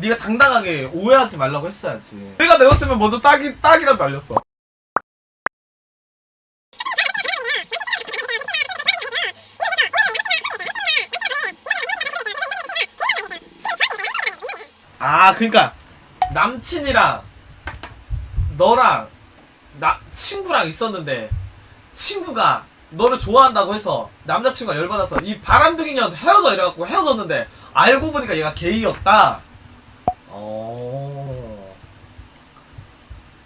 네가 당당하게 오해하지 말라고 했어야지. 내가 내었으면 먼저 딱이 딱이라도 날렸어. 아, 그러니까 남친이랑 너랑 나 친구랑 있었는데 친구가 너를 좋아한다고 해서 남자친구가 열받아서 이 바람둥이 년한테 헤어져 이래갖고 헤어졌는데 알고 보니까 얘가 게이였다. 어.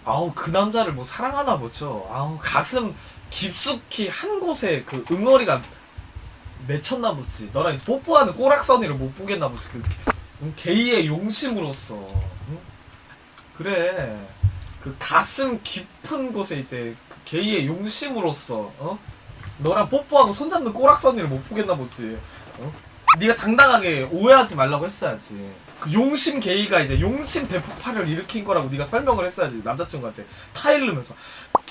아우 그 남자를 뭐 사랑하나 보죠. 아우 가슴 깊숙이 한 곳에 그 응어리가 맺혔나 보지. 너랑 뽀뽀하는 꼬락서니를 못 보겠나 보지. 그 음, 게이의 용심으로서. 응? 그래. 그 가슴 깊은 곳에 이제 그 게이의 용심으로서 어? 너랑 뽀뽀하고 손잡는 꼬락서니를 못 보겠나 보지. 어? 네가 당당하게 오해하지 말라고 했어야지. 그 용심 게이가 이제 용심 대폭발을 일으킨 거라고 네가 설명을 했어야지 남자친구한테 타일르면서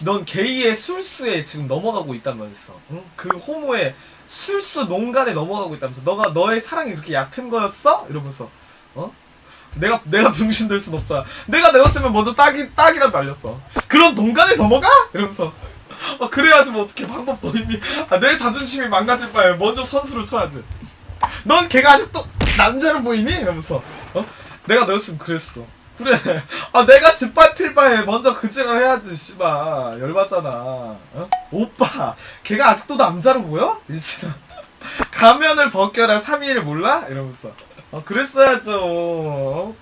넌 게이의 술수에 지금 넘어가고 있다면서 응? 그 호모의 술수 농간에 넘어가고 있다면서 너가 너의 사랑이 그렇게 얕은 거였어? 이러면서 어? 내가 내가 병신 될 순 없잖아. 내가 내었으면 먼저 딱이 딱이라도 날렸어. 그런 농간에 넘어가? 이러면서 어, 그래야지 뭐 어떻게 방법 더 있니? 아, 내 자존심이 망가질 바에 먼저 선수를 쳐야지. 넌 걔가 아직도 남자로 보이니? 이러면서 어? 내가 너였으면 그랬어. 그래. 아 내가 짓밟힐 바에 먼저 그지를 해야지 씨발 열받잖아. 어? 오빠 걔가 아직도 남자로 보여? 이지라 가면을 벗겨라 3일을 몰라? 이러면서 어 그랬어야죠. 어?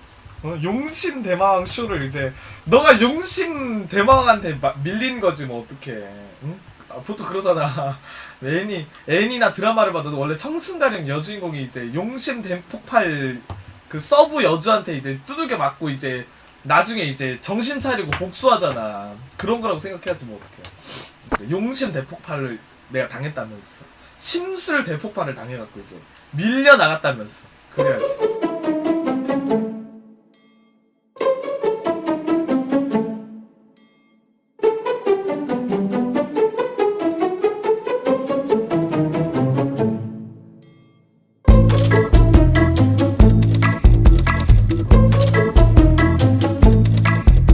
어, 용심 대마왕 쇼를 이제 너가 용심 대마왕한테 마- 밀린 거지 뭐 어떡해 응? 아, 보통 그러잖아. 애니 애니나 드라마를 봐도 원래 청순가령 여주인공이 이제 용심 대폭발 그 서브 여주한테 이제 두들겨 맞고 이제 나중에 이제 정신 차리고 복수하잖아. 그런 거라고 생각해야지 뭐 어떡해. 용심 대폭발을 내가 당했다면서. 심술 대폭발을 당해갖고 이제 밀려 나갔다면서. 그래야지